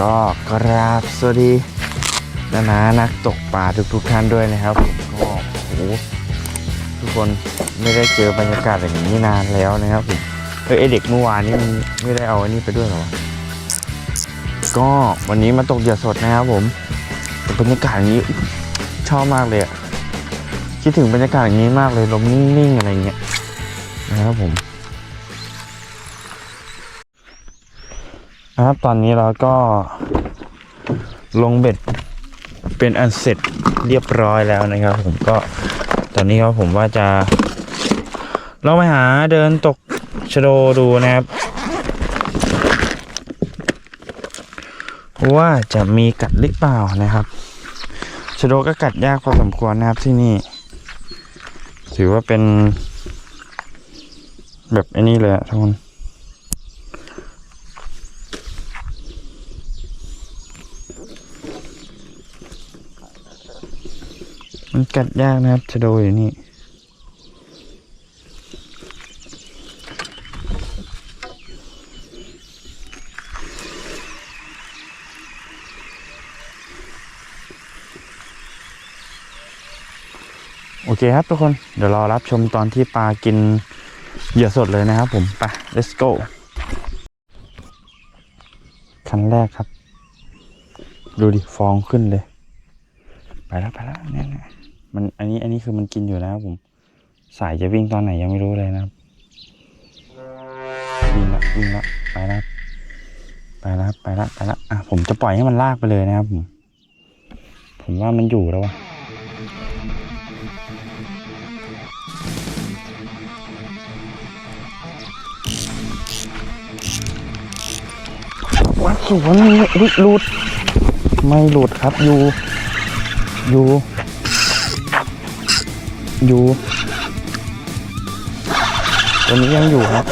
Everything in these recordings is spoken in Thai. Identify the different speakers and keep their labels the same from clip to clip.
Speaker 1: ก็กราบสวัสดีนานานักตกปลาทุกๆท่านด้วยนะครับผมก็โอ้โหทุกคนไม่ได้เจอบรรยากาศอย่างนี้นานแล้วนะครับผมเฮ้ยไอเด็กเมื่อวานนี้มันไม่ได้เอาอันนี้ไปด้วยหรอก็วันนี้มาตกเหยื่อสดนะครับผมบรรยากาศอย่างนี้ชอบมากเลยคิดถึงบรรยากาศอย่างนี้มากเลยลมนิ่งๆอะไรเงี้ยนะครับผม ครับตอนนี้เราก็ลงเบ็ดเป็นอันเสร็จเรียบร้อยแล้วนะครับ ผมก็ตอนนี้ก็ผมว่าจะลองไปหาเดินตกชโดดูนะครับ ว่าจะมีกัดหรือเปล่านะครับชโดก็กัดยากพอสมควรนะครับที่นี่ ถือว่าเป็นแบบอ้นี่เลยทุกคน มันกัดยากนะครับชะโดอยู่นี่โอเคครับทุกคน เดี๋ยวรอรับชมตอนที่ปลากินเหยื่อสดเลยนะครับผมไป let's go คันแรกครับ ดูดิฟองขึ้นเลย ไปแล้วไปแล้วเนี่ยเนี่ย มันอันนี้อันนี้คือมันกินอยู่นะครับผม สายจะวิ่งตอนไหนยังไม่รู้เลยนะครับวิ่งละวิ่งละไปแล้วไปล้วไปล้วไปล้วอะผมจะปล่อยให้มันลากไปเลยนะครับผมผมว่ามันอยู่แล้ววะวัดสวนอุ๊ยหลุด ไม่หลุดครับอยู่อยู่ อยู่ ตัวนี้ยังอยู่ครับ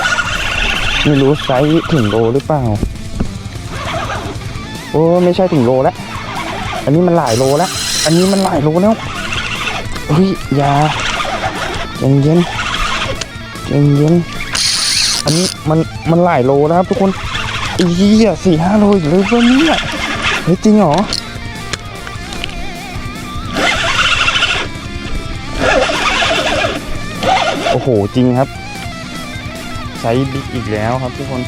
Speaker 1: ไม่รู้ไซส์ถึงโลหรือเปล่า โอ้ไม่ใช่ถึงโลแล้ว อันนี้มันหลายโลแล้ว อันนี้มันหลายโลแล้วเฮ้ยยาเย็นเย็นเย็นเย็นอันนี้มันมันหลายโลแล้วครับทุกคนอีเหี้ยสี่ห้าโลอีกเลยเพื่อนเนี่ยเฮ้ยจริงเหรอ อ้โห จริงครับไซส์บิ๊กอีกแล้วครับทุกคน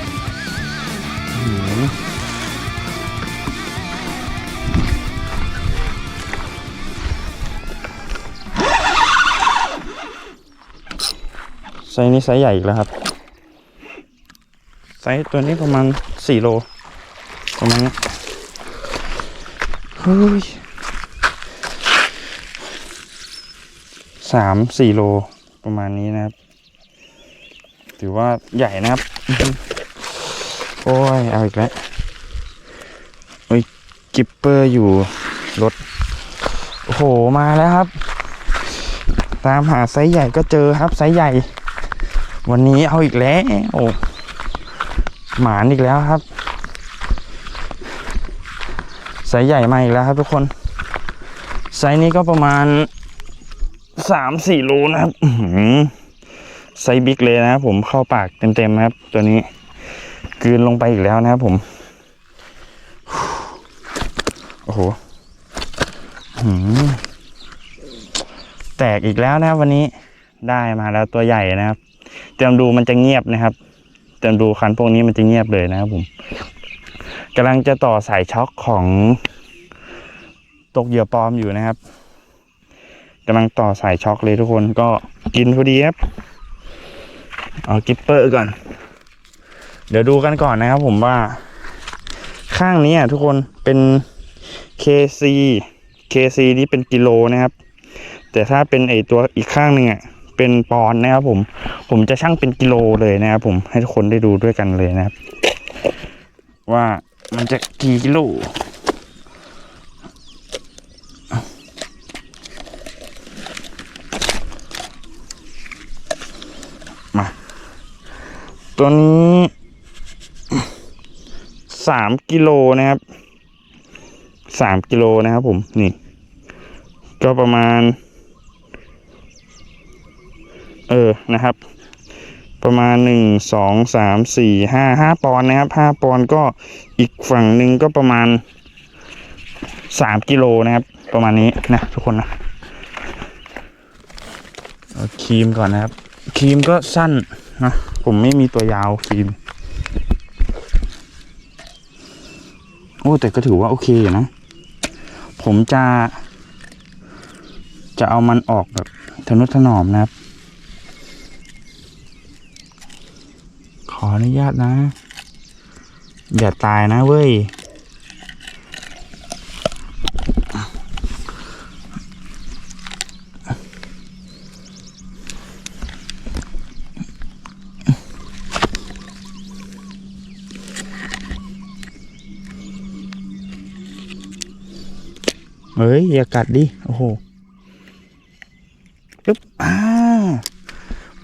Speaker 1: ไซส์นี้ไซส์ใหญ่อีกแล้วครับ ไซส์ตัวนี้ประมาณสี่โลประมาณนี้เฮ้ยสามสี่โล ประมาณนี้นะครับ ถือว่าใหญ่นะครับ โอ้ย เอาอีกแล้วโอ้ยกิปเปอร์อยู่รถ โอ้โห มาแล้วครับ ตามหาไซส์ใหญ่ก็เจอครับไซส์ใหญ่ วันนี้เอาอีกแล้วโอ้หมานอีกแล้วครับไซส์ใหญ่มาอีกแล้วครับทุกคนไซส์นี้ก็ประมาณ สามสี่โลนะครับไซบิ๊กเลยนะครับผมเข้าปากเต็มๆนะครับ ตัวนี้กืนลงไปอีกแล้วนะครับผม โอ้โหหืมแตกอีกแล้วนะครับวันนี้ได้มาแล้วตัวใหญ่นะครับ เตรียมดูมันจะเงียบนะครับ เตรียมดูคันพวกนี้มันจะเงียบเลยนะครับผมกำลังจะต่อสายช็อคของตกเหยื่อปลอมอยู่นะครับ กำลังต่อสายช็อคเลยทุกคนก็กินพอดีครับเอากิปเปอร์ก่อน เดี๋ยวดูกันก่อนนะครับผมว่า ข้างนี้อะทุกคนเป็น KC KC นี่เป็นกิโลนะครับ แต่ถ้าเป็นไอตัวอีกข้างหนึ่งอะเป็นปอนนะครับผม ผมจะชั่งเป็นกิโลเลยนะครับผมให้ทุกคนได้ดูด้วยกันเลยนะครับ ว่ามันจะกี่กิโล ตัวนี้สามกิโลนะครับสามกิโลนะครับผมนี่ ก็ประมาณ เออนะครับ ประมาณหนึ่งสองสามสี่ห้าห้าปอนนะครับห้าปอนก็อีกฝั่งหนึ่งก็ประมาณสามกิโลนะครับ ประมาณนี้นะทุกคนนะเอาครีมก่อนนะครับครีมก็สั้น นะ ผมไม่มีตัวยาวครีม โอ้ แต่ก็ถือว่าโอเคอยู่นะ ผมจะ จะเอามันออกแบบทนุถนอมนะครับ ขออนุญาตนะ อย่าตายนะเว้ย เฮ้ย อย่ากัดดิ โอ้โหปึ๊บอ่า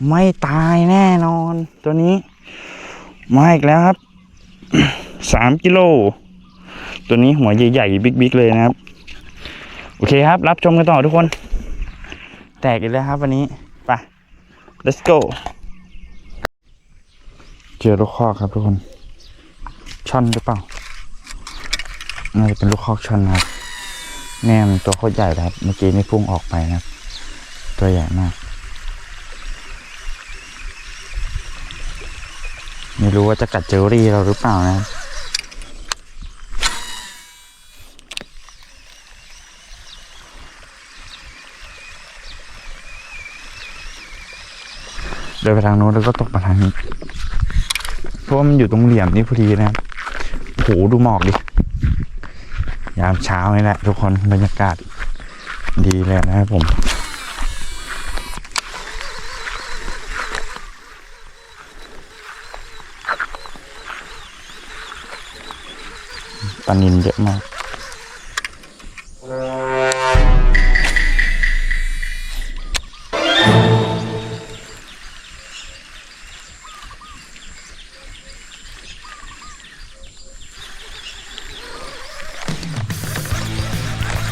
Speaker 1: ไม่ตายแน่นอน ตัวนี้ มาอีกแล้วครับ สามกิโล ตัวนี้หัวใหญ่ๆ บิ๊กๆ เลยนะครับ โอเคครับ รับชมกันต่อทุกคน แตกอีกแล้วครับวันนี้ ไป let's go เจอลูกคอกครับทุกคน ช่อนหรือเปล่าน่าจะเป็นลูกคอกช่อนนะครับ แม่มันตัวโคตรใหญ่ครับ เมื่อกี้นี่พุ่งออกไปนะตัวใหญ่มาก ไม่รู้ว่าจะกัดเจอรี่เราหรือเปล่านะเดินไปทางโน้นแล้วก็ตกมาทางนี้เพราะว่มันอยู่ตรงเหลี่ยมนี่พอดีนะโอ้โหดูหมอกดิ ยามเช้านี่แหละทุกคนบรรยากาศดีเลยนะครับผมปลานินเยอะมาก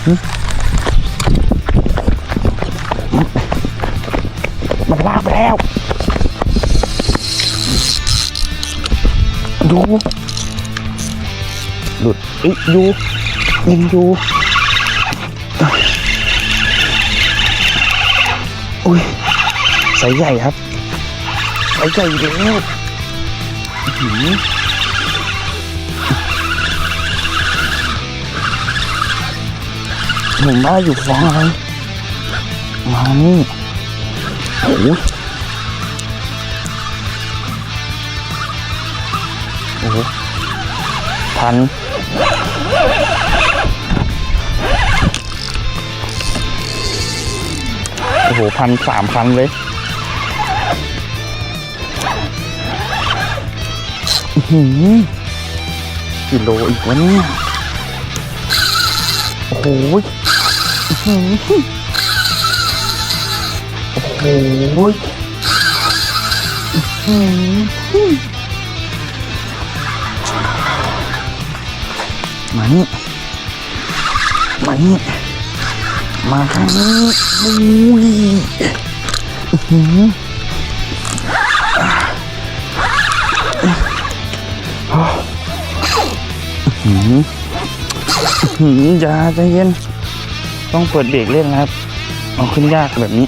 Speaker 1: มันลากไปแล้ว ดู หลุดอ้ยอยูยังอยู่อุ้ยใสใหญ่ครับใสใหญ่อีกแล้วอื้อ หือผมว่าอยู่ฟองอะไรมานี่โอ้โหโอ้โหพันโอ้โหพันสามพันเลยหือกิโลอีกวะเนี่ยโอ้โห โอ้โหอื้อหือมานี่ มานี่ มาทางนี้อุ้ยอื้อหืออือหืออย่าใจเย็น ต้องเปิดเบรกเล่นนะครับเอาขึ้นยากแบบนี้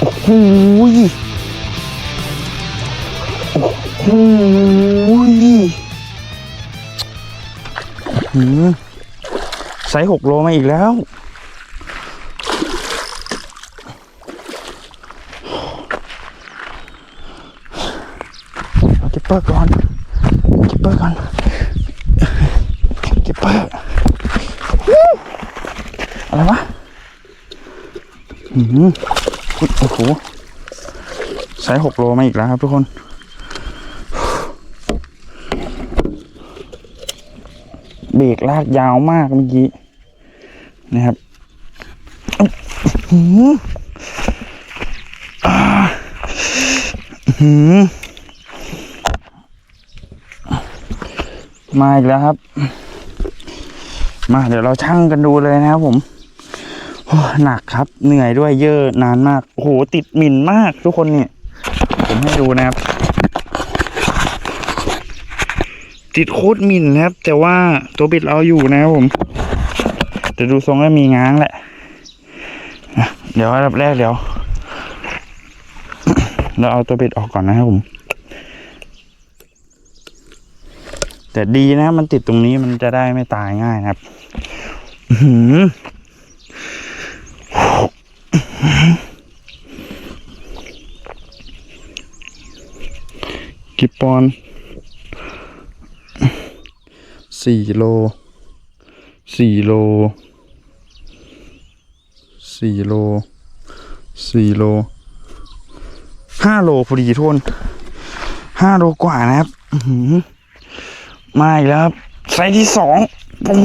Speaker 1: โอ้โหโอ้โหยหืมไซส์หกโลมาอีกแล้วเอาเก็บเปอร์ก่อนเก็บเปอร์ก่อน ก็บเปอร์อะไรวะหืมอุ๊ยโอ้โหไซส์หกโลมาอีกแล้วครับทุกคน เบรกลากยาวมากเมื่อกี้ นะครับอื้อหืออ่าหือมาอีกแล้วครับ มาเดี๋ยวเราชั่งกันดูเลยนะครับผมหนักครับ เหนื่อยด้วยเยอะนานมากโอ้โหติดหมิ่นมากทุกคนเนี่ย ผมให้ดูนะครับ ติดโคตรหมิ่นนะครับ แต่ว่าตัวบิดเราอยู่นะครับผมแต่ดูทรงแล้มีง้างแหละเดี๋ยวอันดับแรกเดี๋ยว เราเอาตัวบิดออกก่อนนะครับผม แต่ดีนะมันติดตรงนี้มันจะได้ไม่ตายง่ายนะครับ หือกี่ปอนสี่โลสี่โลสี่โลสี่โลห้าโลพอดีทุนห้าโลกว่านะครับมาอีกแล้วครับไซส์ที่สองโอ้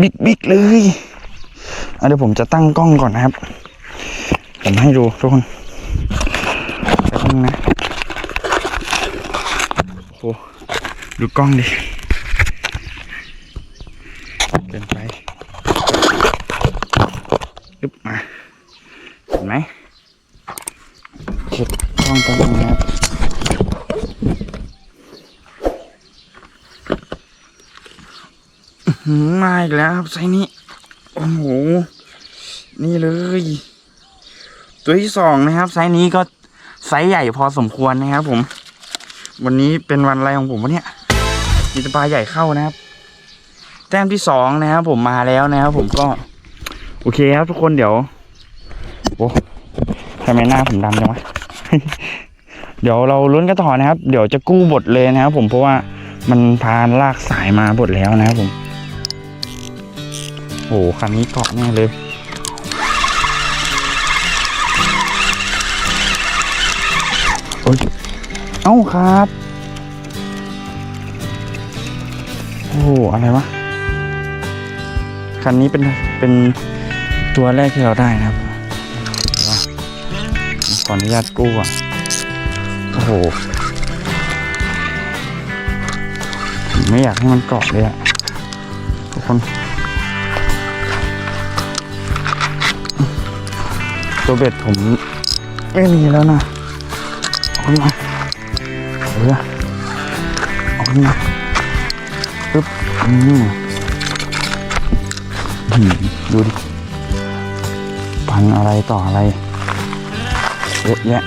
Speaker 1: บิ๊กบิ๊กเลยเดี๋ยวผมจะตั้งกล้องก่อนนะครับ ผมให้ดูทุกคนแป๊บนึงนะโอ้โหดูกล้องดิเกินไปยึบมา เห็นไหมเช็ดกล้องตรงนี้นะครับอื้อหือ มาอีกแล้วครับไซนี้ โอ้โห นี่เลย ตัวที่สองนะครับ ไซนี้ก็ไซส์ใหญ่พอสมควรนะครับผม วันนี้เป็นวันอะไรของผมวะเนี่ยมีแตปลาใหญ่เข้านะครับ แต้มที่สองนะครับผมมาแล้วนะครับผมก็ โอเคครับทุกคนเดี๋ยวโอ้ทำไมหน้าผมดำจังวะเดี๋ยวเราลุ้นกันต่อนะครับ เดี๋ยวจะกู้บทเลยนะครับผมเพราะว่ามันพานลากสายมาบทแล้วนะครับผม โอ้โหคันนี้เกาะแน่เลยโอ้ยเอ้าครับ โอ้โหอะไรวะ คันนี้เป็นเป็นตัวแรกที่เราได้นะครับขออนุญาตกู้อะ โอ้โห ไม่อยากให้มันเกาะเลยอะทุกคน ตัวเบ็ดผมไม่มีแล้วนะเอาขึ้นมาเออเอาขึ้นมาปึ๊บอืมอืมดูดิพันอะไรต่ออะไรเยอะแยะ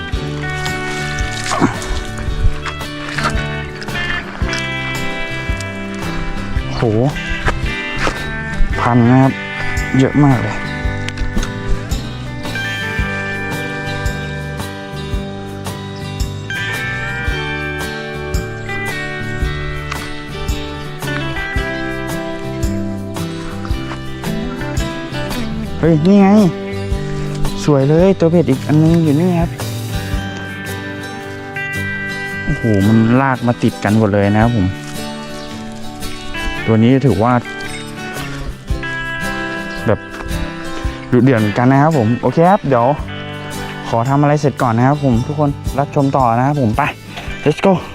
Speaker 1: โหพันนะครับ เยอะมากเลย ฮ้ย นี่ไง สวยเลยตัวเบ็ดอีกอันนึงอยู่นี่ครับ โอ้โห มันลากมาติดกันหมดเลยนะครับผม ตัวนี้ถือว่า แบบดุเดือดเหมือนกันนะครับผม โอเคครับ เดี๋ยว ขอทำอะไรเสร็จก่อนนะครับผมทุกคนรับชมต่อนะครับผมไป let's go